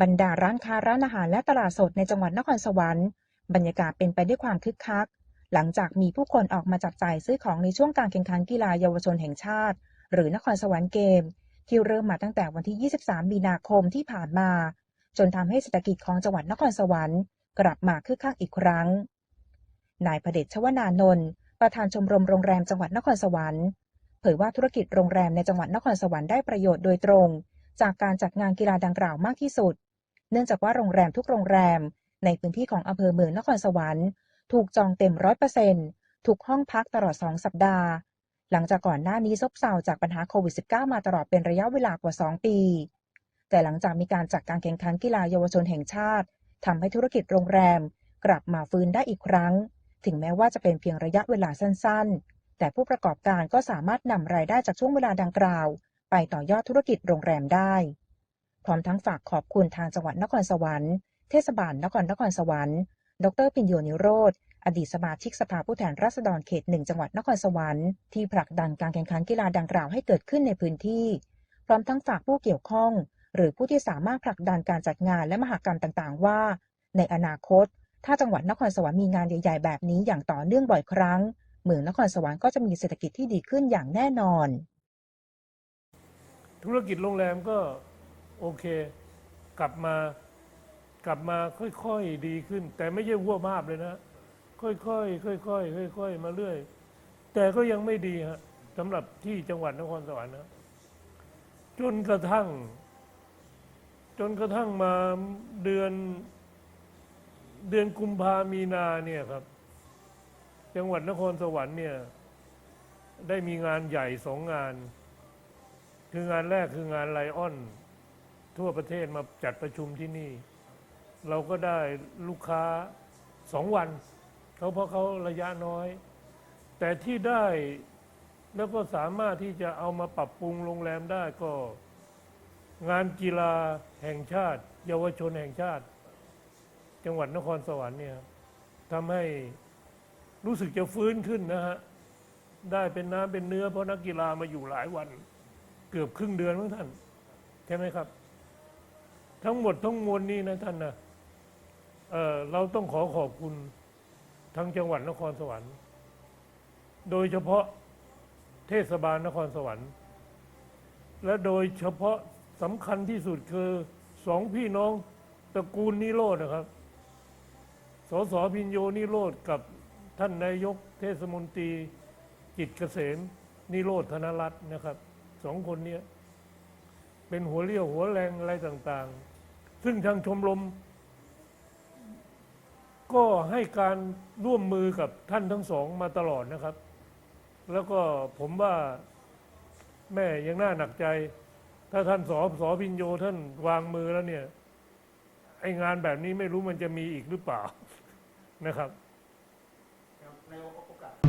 บรรดาร้านค้าร้านอาหารและตลาดสดในจังหวัดนครสวรรค์ บรรยากาศเป็นไปด้วยความคึกคัก หลังจากมีผู้คนออกมาจับจ่ายซื้อของในช่วงการแข่งขันกีฬาเยาวชนแห่งชาติ หรือนครสวรรค์เกม ที่เริ่มมาตั้งแต่วันที่ 23 มีนาคมที่ผ่านมา จนทำให้เศรษฐกิจของจังหวัดนครสวรรค์ กลับมาคึกคักอีกครั้ง นายพเดชชวนานนท์ประธานชมรมโรงแรมจังหวัดนครสวรรค์เผยว่าธุรกิจโรงแรมในจังหวัดนครสวรรค์ได้ประโยชน์โดยตรง จากการจัดงานกีฬาดังกล่าวมากที่สุด เนื่องจากว่าโรงแรมทุกโรงแรม ในพื้นที่ของอำเภอเมืองนครสวรรค์ ถูกจองเต็มร้อยเปอร์เซ็นต์ทุกห้องพักตลอด 2 สัปดาห์ หลังจากก่อนหน้านี้ซบเซาจากปัญหาโควิด -19 มาตลอดเป็นระยะเวลากว่า 2 ปี แต่หลังจากมีการจัดการแข่งขันกีฬาเยาวชนแห่งชาติทำให้ธุรกิจโรงแรม กลับมาฟื้นได้อีกครั้ง ถึงแม้ว่าจะเป็นเพียงระยะเวลาสั้นๆ แต่ผู้ประกอบการก็สามารถนำรายได้จากช่วงเวลาดังกล่าว ไปต่อยอดธุรกิจโรงแรมได้ พร้อมทั้งฝากขอบคุณทางจังหวัดนครสวรรค์ เทศบาลนครนครสวรรค์ ดรปิญโยนิโรธ อดีตสมาชิกสภาผู้แทนราษฎรเขตหนึ่งจังหวัดนครสวรรค์ ที่ผลักดันการแข่งขันกีฬาดังกล่าวให้เกิดขึ้นในพื้นที่ พร้อมทั้งฝากผู้เกี่ยวข้อง หรือผู้ที่สามารถผลักดันการจัดงานและมหกรรมต่างๆ ว่า ในอนาคต ถ้าจังหวัดนครสวรรค์มีงานใหญ่ ๆ แบบนี้อย่างต่อเนื่องบ่อยครั้ง เมืองนครสวรรค์ก็จะมีเศรษฐกิจที่ดีขึ้นอย่างแน่นอน ธุรกิจโรงแรมก็โอเค กลับมากลับมาค่อยๆดีขึ้น แต่ไม่ใช่วัวมาบเลยนะค่อยๆค่อยๆค่อยๆมาเรื่อย แต่ก็ยังไม่ดีฮะสำหรับที่จังหวัดนครสวรรค์นะจนกระทั่ง จนกระทั่งมาเดือนเดือนกุมภามีนาเนี่ยครับ จังหวัดนครสวรรค์เนี่ย ได้มีงานใหญ่สองงาน คืองานแรกคืองานไลออน ทั่วประเทศมาจัดประชุมที่นี่ เราก็ได้ลูกค้าสองวันเขาเพราะเขาระยะน้อย แต่ที่ได้แล้วก็สามารถที่จะเอามาปรับปรุงโรงแรมได้ก็ งานกีฬาแห่งชาติ เยาวชนแห่งชาติ จังหวัดนครสวรรค์เนี่ยทำให้รู้สึกจะฟื้นขึ้นนะฮะ ได้เป็นน้ำเป็นเนื้อเพราะนักกีฬามาอยู่หลายวัน เกือบครึ่งเดือนมั้งท่านใช่ไหมครับ ทั้งหมดทั้งมวลนี้นะท่านนะเเราต้องขอขอบคุณทั้งจังหวัดนครสวรรค์ โดยเฉพาะเทศบาลนครสวรรค์ และโดยเฉพาะสำคัญที่สุดคือสองพี่น้องตระกูลนิโรธนะครับ สสพินโยนิโรธกับท่านนายกเทศมนตรี จิตเกษมนิโรธธนรัตน์นะครับ สองคนเนี้ยเป็นหัวเรี่ยวหัวแรงอะไรต่าง ๆ ซึ่งทางชมรม ก็ให้การร่วมมือกับท่านทั้งสองมาตลอดนะครับ แล้วก็ผมว่าแม่ยังน่าหนักใจ ถ้าท่านสอสอพินโยท่านวางมือแล้วเนี่ย ไองานแบบนี้ไม่รู้มันจะมีอีกหรือเปล่านะครับในโอกาส